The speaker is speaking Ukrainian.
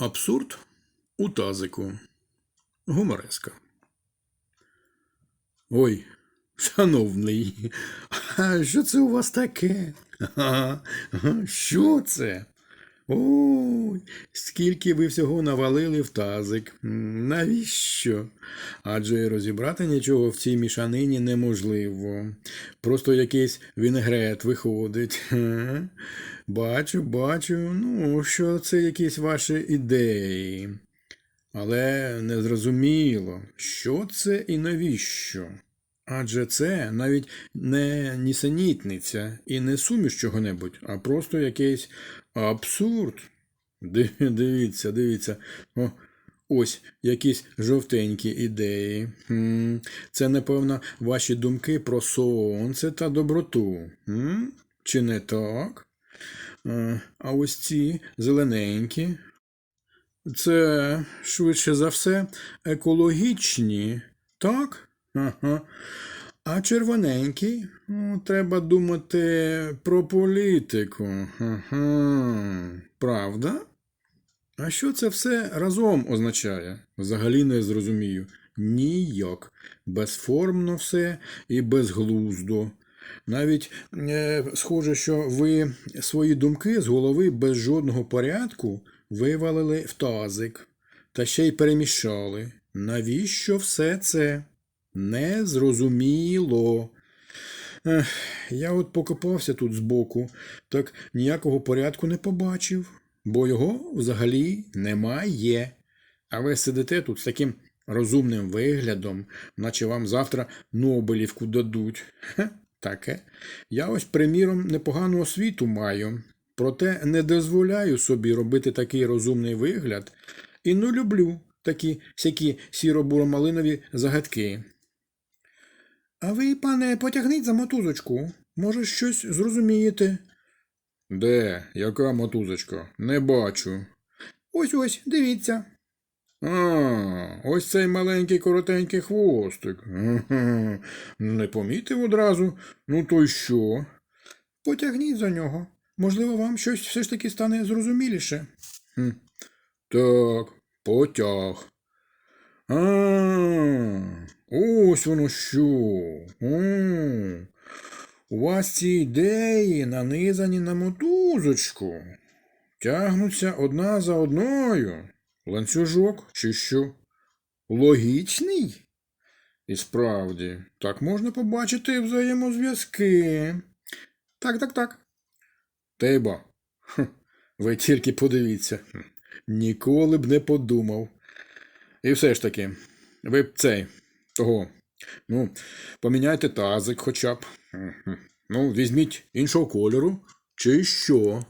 Абсурд у тазику. Гумореска. Ой, шановний, а що це у вас таке? А, що це? Ой, скільки ви всього навалили в тазик. Навіщо? Адже розібрати нічого в цій мішанині неможливо. Просто якийсь вінегрет виходить. Бачу, бачу, ну, що це якісь ваші ідеї. Але незрозуміло, що це і навіщо. Адже це навіть не нісенітниця і не суміш чого-небудь, а просто якийсь абсурд. Дивіться, дивіться. О, ось якісь жовтенькі ідеї. Це, напевно, ваші думки про сонце та доброту. Чи не так? Е, А ось ці зелененькі. Це швидше за все екологічні, так? Ага. А червоненький, ну, треба думати про політику. Ага. Правда? А що це все разом означає? Взагалі не зрозумію. Ніяк. Безформно все і безглуздо. Навіть е, схоже, що ви свої думки з голови без жодного порядку вивалили в тазик та ще й перемішали. Навіщо все це? Незрозуміло. Ех, я от покопався тут збоку, так ніякого порядку не побачив, бо його взагалі немає. А ви сидите тут з таким розумним виглядом, наче вам завтра Нобелівку дадуть. Хе, таке. Я ось, приміром, непогану освіту маю, проте не дозволяю собі робити такий розумний вигляд і не люблю такі сякі сіро-буромалинові загадки. А ви, пане, потягніть за мотузочку. Може, щось зрозумієте. Де? Яка мотузочка? Не бачу. Ось ось, дивіться. А, ось цей маленький коротенький хвостик. Не помітив одразу. Ну то й що? Потягніть за нього. Можливо, вам щось все ж таки стане зрозуміліше. Хм. Так, потяг. А, ось воно що. О, у вас ці ідеї нанизані на мотузочку. Тягнуться одна за одною. Ланцюжок чи що? Логічний? І справді, так можна побачити взаємозв'язки. Так, так, так. Тейба, ви тільки подивіться. Ніколи б не подумав. І все ж таки, ви б цей, того, ну, поміняйте тазик хоча б. Ну, візьміть іншого кольору, чи що.